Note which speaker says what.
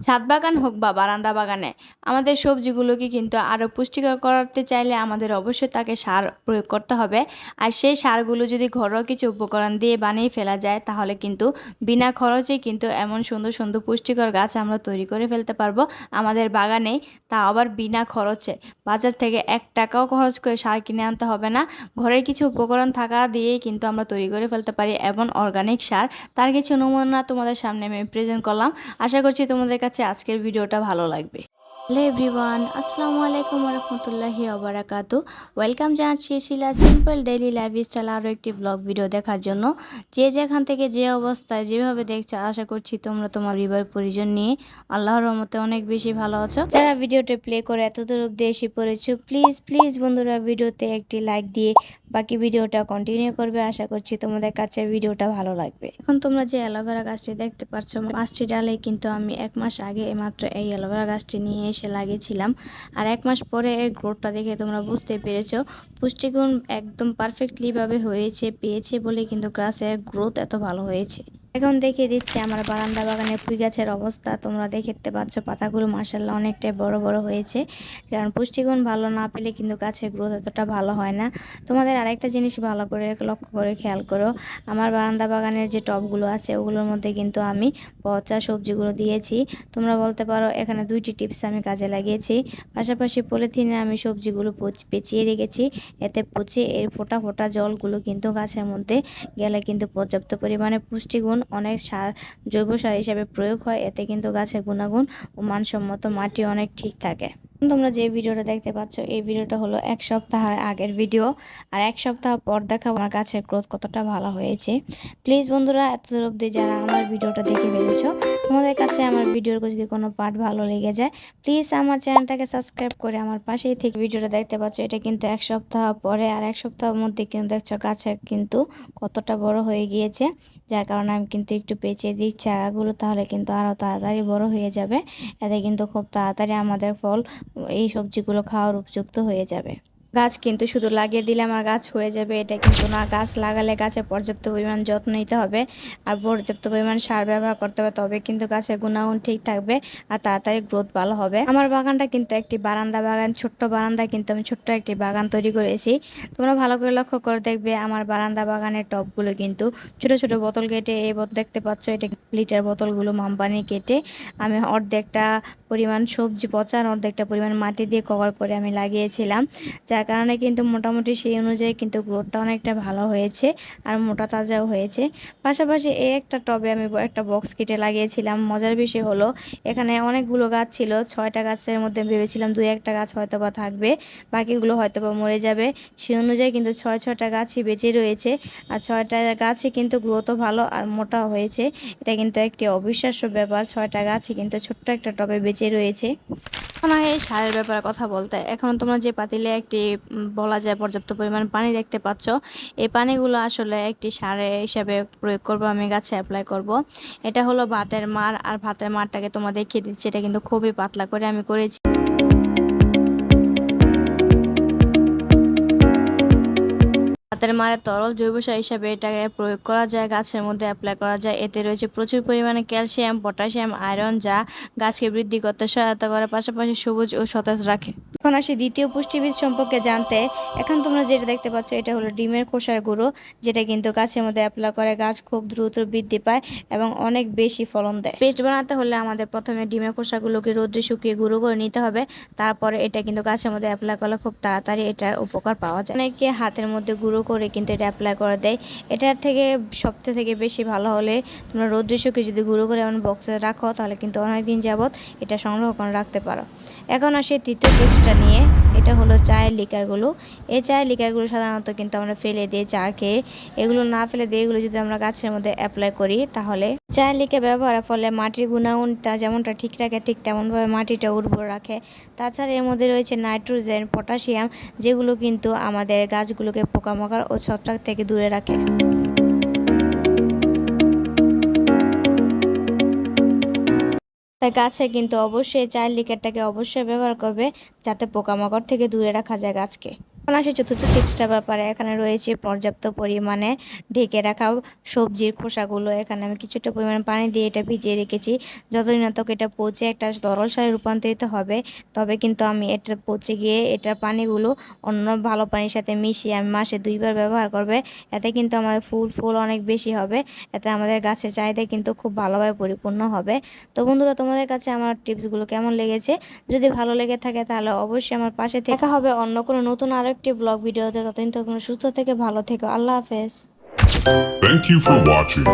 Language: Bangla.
Speaker 1: ছাদ বাগান হোক বা বারান্দা বাগানে, আমাদের সবজিগুলোকে কিন্তু আরও পুষ্টিকর করতে চাইলে আমাদের অবশ্যই তাকে সার প্রয়োগ করতে হবে। আর সেই সারগুলো যদি ঘরোয়া কিছু উপকরণ দিয়ে বানিয়ে ফেলা যায়, তাহলে কিন্তু বিনা খরচে কিন্তু এমন সুন্দর সুন্দর পুষ্টিকর গাছ আমরা তৈরি করে ফেলতে পারব আমাদের বাগানে। তা আবার বিনা খরচে বাজার থেকে এক টাকাও খরচ করে সার কিনে আনতে হবে না। ঘরের কিছু উপকরণ থাকা দিয়েই কিন্তু আমরা তৈরি করে ফেলতে পারি এবং অর্গানিক সার। তার কিছু নমুনা তোমাদের সামনে আমি প্রেজেন্ট করলাম। আশা করছি তোমাদের কাছে আজকের ভিডিওটা ভালো লাগবে। হ্যালো এভরিওয়ান আসসালামু আলাইকুম রহমতুল্লাহি ওবরাকাতু ওয়েলকাম জানাচ্ছি Shila simple daily life style আরও একটি ব্লগ ভিডিও দেখার জন্য। যে যেখান থেকে যে অবস্থায় যেভাবে দেখছ, আশা করছি তোমরা তোমার পরিবার পরিজন নিয়ে আল্লাহর রহমতে অনেক বেশি ভালো আছো। যারা ভিডিওটা প্লে করে এত দূর অব্দি এসে পড়েছো প্লিজ প্লিজ বন্ধুরা ভিডিওতে একটি লাইক দিয়ে বাকি ভিডিওটা কন্টিনিউ করবে। আশা করছি তোমাদের কাছে ভিডিওটা ভালো লাগবে। এখন তোমরা যে অ্যালোভেরা গাছটি দেখতে পাচ্ছ পাঁচটি ডালে কিন্তু আমি এক মাস আগে মাত্র এই অ্যালোভেরা গাছটি নিয়ে এসে লাগিয়েছিলাম। আর এক মাস পরে এর গ্রোথটা দেখে তোমরা বুঝতে পেরেছ। পুষ্টিগুণ একদম পারফেক্টলিভাবে হয়েছে, পেয়েছে বলে কিন্তু গাছের গ্রোথ এত ভালো হয়েছে। এখন দেখিয়ে দিচ্ছি আমার বারান্দা বাগানের পুঁই গাছের অবস্থা। তোমরা দেখতে পাচ্ছ, পাতাগুলো মাসাল্লাহ অনেকটাই বড় বড় হয়েছে। কারণ পুষ্টিগুণ ভালো না পেলে কিন্তু গাছের গ্রোথ এতটা ভালো হয় না। তোমাদের আরেকটা জিনিস ভালো করে লক্ষ্য করে খেয়াল করো, আমার বারান্দা বাগানের যে টবগুলো আছে, ওগুলোর মধ্যে কিন্তু আমি পচা সবজিগুলো দিয়েছি। তোমরা বলতে পারো, এখানে দুইটি টিপস আমি কাজে লাগিয়েছি। পাশাপাশি পলিথিনে আমি সবজিগুলো পেঁচিয়ে রেখেছি। এতে পচে এর ফোটা ফোটা জলগুলো কিন্তু গাছের মধ্যে গেলে কিন্তু পর্যাপ্ত পরিমাণে পুষ্টিগুণ অনেক সার, জৈব সার হিসেবে প্রয়োগ হয়। এতে কিন্তু গাছের গুণাগুণ ও মানসম্মত মাটি অনেক ঠিক থাকে। তোমরা যে ভিডিওটা দেখতে পাচ্ছ, এই ভিডিওটা হলো এক সপ্তাহ আগের ভিডিও। আর এক সপ্তাহ পর দেখা আমার গাছের গ্রোথ কতটা ভালো হয়েছে। প্লিজ বন্ধুরা এত দূর অব্দি যারা আমার ভিডিওটা দেখে ফেলেছো, তোমাদের কাছে আমার ভিডিওর যদি কোনো পার্ট ভালো লেগে যায় প্লিজ আমার চ্যানেলটাকে সাবস্ক্রাইব করে আমার পাশেই থেকে ভিডিওটা দেখতে পাচ্ছ। এটা কিন্তু এক সপ্তাহ পরে আর এক সপ্তাহের মধ্যে কিন্তু দেখছ গাছের কিন্তু কতটা বড় হয়ে গিয়েছে। যার কারণে আমি কিন্তু একটু পেঁচে দিই চারাগুলো, তাহলে কিন্তু আরও তাড়াতাড়ি বড় হয়ে যাবে। এতে কিন্তু খুব তাড়াতাড়ি আমাদের ফল এই সবজিগুলো খাওয়ার উপযুক্ত হয়ে যাবে। গাছ কিন্তু শুধু লাগিয়ে দিলে আমার গাছ হয়ে যাবে। এটা কিন্তু না, গাছ লাগালে গাছে পর্যাপ্ত পরিমাণ যত্ন নিতে হবে। আর পর্যাপ্ত পরিমাণ সার ব্যবহার করতে হবে, তবে কিন্তু গাছের গুণাগুণ ঠিক থাকবে আর তাড়াতাড়ি গ্রোথ ভালো হবে। আমার বাগানটা কিন্তু একটি বারান্দা বাগান, ছোট্ট বারান্দা কিন্তু আমি ছোট্ট একটি বাগান তৈরি করেছি। তোমরা ভালো করে লক্ষ্য করে দেখবে আমার বারান্দা বাগানের টবগুলো কিন্তু ছোট ছোট বোতল কেটে, এই দেখতে পাচ্ছ, এটা লিটার বোতলগুলো মামপানি কেটে আমি অর্ধেকটা পরিমাণ সবজি, পচা আর অর্ধেকটা পরিমাণ মাটি দিয়ে কভার করে আমি লাগিয়েছিলাম। যার যার কারণে কিন্তু মোটামুটি সেই অনুযায়ী কিন্তু গ্রোথটা অনেকটা ভালো হয়েছে আর মোটা তাজাও হয়েছে। পাশাপাশি এই একটা টবে আমি একটা বক্স কেটে লাগিয়েছিলাম। মজার বিষয় হলো, এখানে অনেকগুলো গাছ ছিল। ছয়টা গাছের মধ্যে ভেবেছিলাম দুই একটা গাছ হয়তো বা থাকবে, বাকিগুলো হয়তো বা মরে যাবে। সেই অনুযায়ী কিন্তু ছয় ছয়টা গাছই বেঁচে রয়েছে আর ছয়টা গাছই কিন্তু গ্রোথও ভালো আর মোটা হয়েছে। এটা কিন্তু একটি অবিশ্বাস্য ব্যাপার, ছয়টা গাছই কিন্তু ছোট্ট একটা টবে বেঁচে রয়েছে। এখন এই সারের ব্যাপারে কথা বলতে, এখন তোমরা যে পাতিলে একটি বলা যায় পর্যাপ্ত পরিমাণ পানি দেখতে পাচ্ছ, এই পানিগুলো আসলে একটি সারে হিসাবে প্রয়োগ করব, আমি গাছে অ্যাপ্লাই করব। এটা হলো ভাতের মার, আর ভাতের মারটাকে তোমাদের দেখিয়ে দিচ্ছি, এটা কিন্তু খুবই পাতলা করে আমি করেছি। ভাতের মারে তরল জৈব সার হিসাবে এটাকে প্রয়োগ করা যায়, গাছের মধ্যে অ্যাপ্লাই করা যায়। এতে রয়েছে প্রচুর পরিমাণে ক্যালসিয়াম, পটাশিয়াম, আয়রন যা গাছকে বৃদ্ধি করতে সহায়তা করে, পাশাপাশি সবুজ ও সতেজ রাখে। এখন আসি দ্বিতীয় পুষ্টিবিদ সম্পর্কে জানতে। এখন তোমরা যেটা দেখতে পাচ্ছ, এটা হলো ডিমের খোসার গুঁড়ো, যেটা কিন্তু গাছের মধ্যে অ্যাপ্লাই করে। গাছ খুব দ্রুত বৃদ্ধি পায় এবং অনেক বেশি ফলন দেয়। পেস্ট বানাতে হলে আমাদের প্রথমে ডিমের খোসাগুলোকে রোদ্রে শুকিয়ে গুঁড়ো করে নিতে হবে। তারপরে এটা কিন্তু গাছের মধ্যে অ্যাপ্লাই করলে খুব তাড়াতাড়ি এটার উপকার পাওয়া যায়। অনেকে হাতের মধ্যে গুঁড়ো করে কিন্তু এটা অ্যাপ্লাই করে দেয়। এটার থেকে সবথেকে থেকে বেশি ভালো হলে তোমরা রোদ্রে শুকিয়ে যদি গুঁড়ো করে এমন বক্সে রাখো, তাহলে কিন্তু অনেক দিন যাবৎ এটা সংগ্রহ করে রাখতে পারো। এখন আসে তৃতীয় টিপসটা নিয়ে, এটা হলো চায়ের লিকারগুলো। এই চায়ের লিকারগুলো সাধারণত কিন্তু আমরা ফেলে দিয়ে চা খেয়ে, এগুলো না ফেলে দিয়ে এগুলো যদি আমরা গাছের মধ্যে অ্যাপ্লাই করি, তাহলে চায়ের লিকার ব্যবহারের ফলে মাটির গুণাগুণটা যেমনটা ঠিক রাখে, ঠিক তেমনভাবে মাটিটা উর্বর রাখে। তাছাড়া এর মধ্যে রয়েছে নাইট্রোজেন, পটাশিয়াম, যেগুলো কিন্তু আমাদের গাছগুলোকে পোকামাকড় ও ছত্রাক থেকে দূরে রাখে। তাই গাছে কিন্তু অবশ্যই চায়ের লিকারটাকে অবশ্যই ব্যবহার করবে যাতে পোকামাকড় থেকে দূরে রাখা যায় গাছকে। এখন আসি চতুর্থ টিপসটার ব্যাপারে। এখানে রয়েছে পর্যাপ্ত পরিমাণে ঢেকে রাখা সবজির খোসাগুলো। এখানে আমি কিছুটা পরিমাণ পানি দিয়ে এটা ভিজিয়ে রেখেছি। যতদিন না তক এটা পচে একটা তরল সারে রূপান্তরিত হবে। তবে কিন্তু আমি এটা পচে গিয়ে এটার পানিগুলো অন্য ভালো পানির সাথে মিশিয়ে আমি মাসে দুইবার ব্যবহার করবে। এতে কিন্তু আমার ফুল ফুল অনেক বেশি হবে। এতে আমাদের গাছের চাহিদা কিন্তু খুব ভালোভাবে পরিপূর্ণ হবে। তো বন্ধুরা, তোমাদের কাছে আমার টিপসগুলো কেমন লেগেছে? যদি ভালো লেগে থাকে তাহলে অবশ্যই আমার পাশে দেখা হবে অন্য কোনো নতুন আরেকটি ব্লগ ভিডিওতে ততদিন তোমরা সুস্থ থেকে ভালো থেকো আল্লাহ হাফেজ
Speaker 2: Thank you for watching.